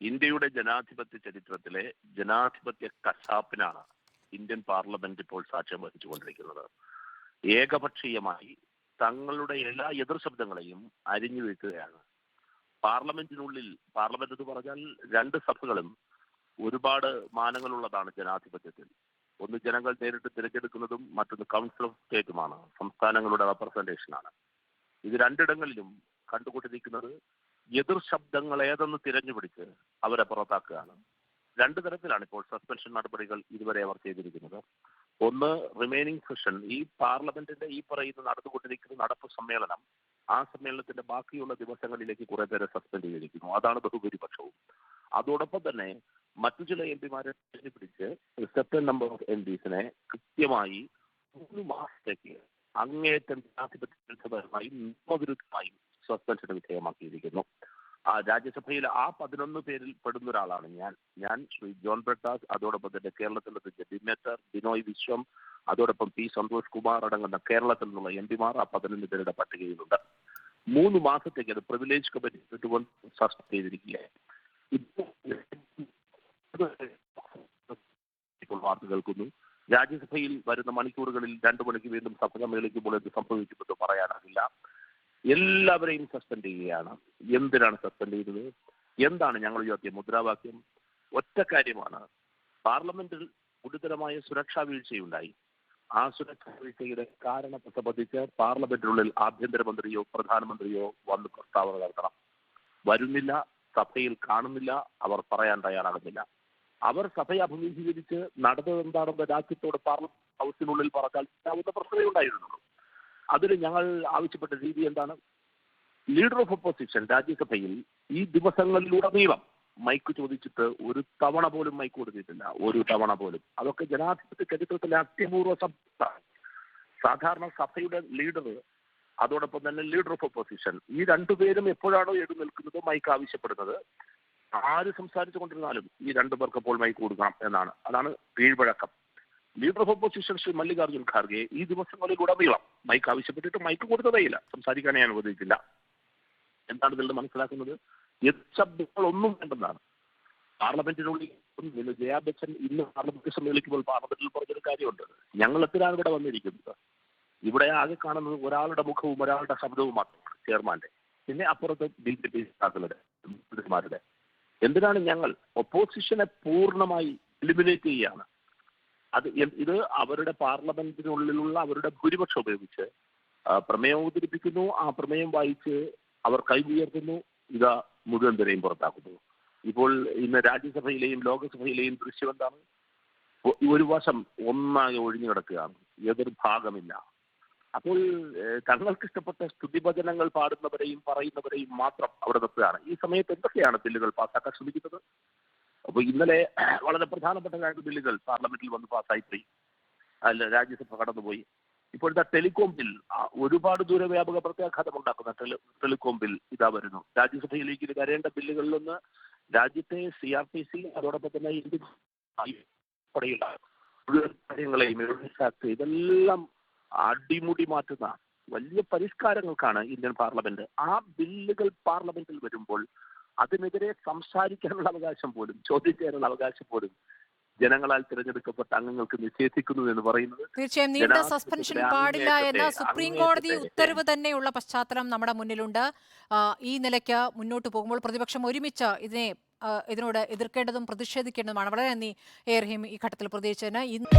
ഇന്ത്യയുടെ ജനാധിപത്യ ചരിത്രത്തിലെ ജനാധിപത്യ കശാപ്പിനാണ് ഇന്ത്യൻ പാർലമെന്റ് ഇപ്പോൾ സാക്ഷ്യം വഹിച്ചുകൊണ്ടിരിക്കുന്നത്. ഏകപക്ഷീയമായി തങ്ങളുടെ എല്ലാ എതിർ ശബ്ദങ്ങളെയും അരിഞ്ഞു വീഴ്ത്തുകയാണ്. പാർലമെന്റിനുള്ളിൽ പാർലമെന്റ് എന്ന് പറഞ്ഞാൽ രണ്ട് സഭകളും ഒരുപാട് മാനങ്ങളുള്ളതാണ് ജനാധിപത്യത്തിൽ. ഒന്ന് ജനങ്ങൾ നേരിട്ട് തിരഞ്ഞെടുക്കുന്നതും മറ്റൊന്ന് കൗൺസിൽ ഓഫ് സ്റ്റേറ്റുമാണ് സംസ്ഥാനങ്ങളുടെ റെപ്രസെന്റേഷനാണ് ഇത് രണ്ടിടങ്ങളിലും കണ്ടുകൊണ്ടിരിക്കുന്നത് എതിർ ശബ്ദങ്ങൾ ഏതെന്ന് തിരഞ്ഞുപിടിച്ച് അവരെ പുറത്താക്കുകയാണ്. രണ്ടു തരത്തിലാണ് ഇപ്പോൾ സസ്പെൻഷൻ നടപടികൾ ഇതുവരെ അവർ ചെയ്തിരിക്കുന്നത്. ഒന്ന് റിമൈനിങ് സെഷൻ ഈ പാർലമെന്റിന്റെ ഈ പറയുന്ന നടന്നുകൊണ്ടിരിക്കുന്ന നടപ്പ് സമ്മേളനം ആ സമ്മേളനത്തിന്റെ ബാക്കിയുള്ള ദിവസങ്ങളിലേക്ക് കുറെ പേരെ സസ്പെൻഡ് ചെയ്തിരിക്കുന്നു. അതാണ് ബഹുഭൂരിപക്ഷവും. അതോടൊപ്പം തന്നെ മറ്റു ചില എം പിമാരെ പിടിച്ച് സെപ്റ്റൻ നമ്പർ ഓഫ് എം പിസിനെ കൃത്യമായി മൂന്ന് മാസത്തേക്ക് അങ്ങേയറ്റം ജനാധിപത്യ നിയമവിരുദ്ധമായും സസ്പെൻഷന് വിധേയമാക്കിയിരിക്കുന്നു. രാജ്യസഭയിൽ ആ പതിനൊന്ന് പേരിൽ പെടുന്ന ഒരാളാണ് ഞാൻ. ഞാൻ ശ്രീ ജോൺ പ്രകാശ് അതോടൊപ്പം തന്നെ കേരളത്തിലെ ജഡിമേറ്റർ ബിനോയ് വിശ്വം അതോടൊപ്പം പി സന്തോഷ് കുമാർ അടങ്ങുന്ന കേരളത്തിൽ നിന്നുള്ള എം പിമാർ ആ പതിനൊന്ന് പേരുടെ പട്ടികയിലുണ്ട്. മൂന്ന് മാസത്തേക്ക് അത് പ്രിവിലേജ് കമ്മിറ്റി ഇട്ടുകൊണ്ട് സസ്പെൻഡ് ചെയ്തിരിക്കുകയാണ്. ഇപ്പോൾ വാർത്ത കേൾക്കുന്നു. രാജ്യസഭയിൽ വരുന്ന മണിക്കൂറുകളിൽ രണ്ടു മണിക്ക് വീണ്ടും സഭ സമ്മേളിക്കുമ്പോൾ എന്ത് സംഭവിക്കുമെന്ന് പറയാനാകില്ല. എല്ലാവരെയും സസ്പെൻഡ് ചെയ്യുകയാണ്. എന്തിനാണ് സസ്പെൻഡ് ചെയ്തത് എന്താണ് ഞങ്ങൾ ഉയർത്തിയ മുദ്രാവാക്യം? ഒറ്റ കാര്യമാണ്. പാർലമെന്റിൽ ഗുരുതരമായ സുരക്ഷാ വീഴ്ചയുണ്ടായി. ആ സുരക്ഷാ വീഴ്ചയുടെ കാരണത്തെ സംബന്ധിച്ച് പാർലമെന്റിനുള്ളിൽ ആഭ്യന്തരമന്ത്രിയോ പ്രധാനമന്ത്രിയോ വന്ന് പ്രസ്താവന നടത്തണം. വരുന്നില്ല സഭയിൽ കാണുന്നില്ല അവർ പറയാൻ തയ്യാറാകുന്നില്ല. അവർ സഭയെ അഭിമുഖീകരിച്ച് നടന്നത് എന്താണെന്ന് രാജ്യത്തോട് പാർലമെന്റ് ഹൗസിനുള്ളിൽ പറഞ്ഞാൽ ഉണ്ടാവുന്ന പ്രശ്നമേ ഉണ്ടായിരുന്നുള്ളൂ. അതിൽ ഞങ്ങൾ ആവശ്യപ്പെട്ട രീതി എന്താണ്? ലീഡർ ഓഫ് ഒപ്പോസിഷൻ രാജ്യസഭയിൽ ഈ ദിവസങ്ങളിലുടനീളം മൈക്ക് ചോദിച്ചിട്ട് ഒരു തവണ പോലും മൈക്ക് കൊടുത്തിട്ടില്ല. ഒരു തവണ പോലും. അതൊക്കെ ജനാധിപത്യ ചരിത്രത്തിലെ അത്യപൂർവ സംഭവമാണ് സാധാരണ സഭയുടെ ലീഡർ അതോടൊപ്പം തന്നെ ലീഡർ ഓഫ് ഒപ്പോസിഷൻ ഈ രണ്ടുപേരും എപ്പോഴാണോ എഴുന്നേൽക്കുന്നത് മൈക്ക് ആവശ്യപ്പെടുന്നത്? ആര് സംസാരിച്ചു കൊണ്ടിരുന്നാലും ഈ രണ്ടു പേർക്ക് അപ്പോൾ മൈക്ക് കൊടുക്കണം എന്നാണ്. അതാണ് കീഴ്വഴക്കം. Leader of opposition Shri Mallikarjun Kharge ഈ ദിവസങ്ങളിൽ ഉടനീളം മൈക്ക് ആവശ്യപ്പെട്ടിട്ട് മൈക്ക് കൊടുത്തതേയില്ല. സംസാരിക്കാനേ അനുവദിച്ചില്ല എന്താണ് ഇതിൽ മനസ്സിലാക്കുന്നത്? ശബ്ദങ്ങൾ ഒന്നും വേണ്ടെന്നാണ്. പാർലമെന്റിനുള്ളിൽ ബച്ചൻ ഇന്ന് പാർലമെന്റ് സമ്മേളിക്കുമ്പോൾ പാർലമെന്റിൽ പറഞ്ഞൊരു കാര്യമുണ്ട്. ഞങ്ങൾ എത്തിനാണ് ഇവിടെ വന്നിരിക്കുന്നത്? ഇവിടെ ആകെ കാണുന്നത് ഒരാളുടെ മുഖവും ഒരാളുടെ ശബ്ദവും മാത്രമാണ് ചെയർമാന്റെ. പിന്നെ അപ്പുറത്ത് ബി ജെ പി നേതാക്കളുടെ എന്തിനാണ് ഞങ്ങൾ ഒപ്പോസിഷനെ പൂർണമായി എലിമിനേറ്റ് ചെയ്യുകയാണ്? അത് ഇത് അവരുടെ പാർലമെന്റിനുള്ളിലുള്ള അവരുടെ ഭൂരിപക്ഷം ഉപയോഗിച്ച് പ്രമേയം അവതരിപ്പിക്കുന്നു. ആ പ്രമേയം വായിച്ച് അവർ കൈ ഉയർത്തുന്നു ഇത് മുഴുവൻ പേരെയും പുറത്താക്കുന്നു. ഇപ്പോൾ ഇന്ന് രാജ്യസഭയിലെയും ലോകസഭയിലെയും ദൃശ്യം എന്താണ്? ഒരു വശം ഒന്നാകെ ഒഴിഞ്ഞു കിടക്കുകയാണ്. ഏതൊരു ഭാഗമില്ല. അപ്പോൾ തങ്ങൾക്ക് ഇഷ്ടപ്പെട്ട സ്തുതിഭജനങ്ങൾ പാടുന്നവരെയും പറയുന്നവരെയും മാത്രം അവിടെ നിർത്തുകയാണ്. ഈ സമയത്ത് എന്തൊക്കെയാണ് ബില്ലുകൾ പാസ്സാക്കാൻ ശ്രമിക്കുന്നത്? അപ്പോൾ ഇന്നലെ വളരെ പ്രധാനപ്പെട്ട രണ്ട് ബില്ലുകൾ പാർലമെന്റിൽ വന്ന് പാസ്സായിപ്പോയി അല്ല രാജ്യസഭ കടന്നുപോയി. ഇപ്പോഴത്തെ ടെലികോം ബിൽ ഒരുപാട് ദൂരവ്യാപക പ്രത്യാഘാതം ഉണ്ടാക്കുന്ന ടെലികോം ബിൽ ഇതാ വരുന്നു. രാജ്യസഭയിലേക്ക് ഇത് വരേണ്ട ബില്ലുകളിലൊന്ന് രാജ്യത്തെ സി ആർ പി സി അതോടൊപ്പം തന്നെ ഇന്ത്യൻ കാര്യങ്ങളെയും ഇതെല്ലാം അടിമുടി മാറ്റുന്ന വലിയ പരിഷ്കാരങ്ങൾക്കാണ് ഇന്ത്യൻ പാർലമെന്റ്. ആ ബില്ലുകൾ പാർലമെന്റിൽ വരുമ്പോൾ അതിനെതിരെ സംസാരിക്കാനുള്ള അവകാശം പോലും ചോദ്യം ചെയ്യാനുള്ള അവകാശം പോലും ജനങ്ങളാൽ തിരഞ്ഞെടുക്കപ്പെട്ട അംഗങ്ങൾക്ക് നിഷേധിക്കുന്നു എന്ന് പറയുന്നത് തീർച്ചയായും നീണ്ട സസ്പെൻഷൻ പാടില്ല എന്ന സുപ്രീം കോടതി ഉത്തരവ് തന്നെയുള്ള പശ്ചാത്തലം നമ്മുടെ മുന്നിലുണ്ട്. ഈ നിലയ്ക്ക് മുന്നോട്ട് പോകുമ്പോൾ പ്രതിപക്ഷം ഒരുമിച്ച് ഇതിനെ ഇതിനോട് എതിർക്കേണ്ടതും പ്രതിഷേധിക്കേണ്ടതുമാണ്. വളരെ നന്ദി എ ഈ ഘട്ടത്തിൽ പ്രതികരിച്ചതിന്. ഇന്ന്